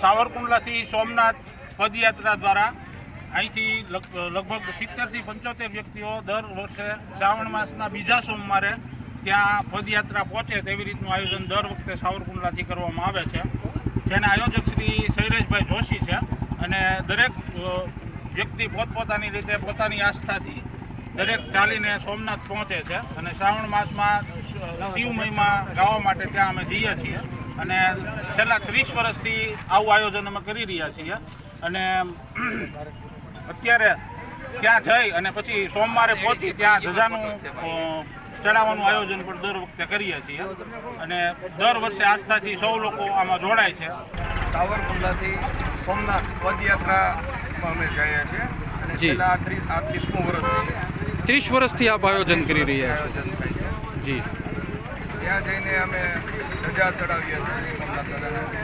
સાવરકુંડલાથી સોમનાથ પદયાત્રા દ્વારા અહીંથી લગ- લગભગ સિત્તેરથી પંચોતેર વ્યક્તિઓ દર વર્ષે શ્રાવણ માસના બીજા સોમવારે ત્યાં પદયાત્રા પહોંચે તેવી રીતનું આયોજન દર વખતે સાવરકુંડલાથી કરવામાં આવે છે. જેના આયોજક શ્રી શૈલેષભાઈ જોશી છે અને દરેક વ્યક્તિ પોતપોતાની રીતે પોતાની આસ્થાથી દરેક ચાલીને સોમનાથ પહોંચે છે અને શ્રાવણ માસમાં શિવ મહિમા ગાવા માટે ત્યાં અમે જઈએ છીએ. અને છેલ્લા ત્રીસ વર્ષથી આવું આયોજન અમે કરી રહ્યા છીએ. અને અત્યારે ત્યાં જઈ અને પછી સોમવારે પહોંચી ત્યાં ધજાનું ચડાવવાનું આયોજન પણ દર વખતે કરીએ છીએ. અને દર વર્ષે આસ્થાથી સૌ લોકો આમાં જોડાય છે. સાવરકુંડલાથી સોમનાથ પદયાત્રામાં અમે જઈએ છીએ. અને જી. છેલ્લા આ ત્રીસમું વર્ષ ત્રીસ વર્ષથી આપ આયોજન કરી રહ્યા છો. આયોજન થાય છે. જી. ત્યાં જઈને અમે ધજા ચડાવીએ છીએ સોમનાથ દાદાને.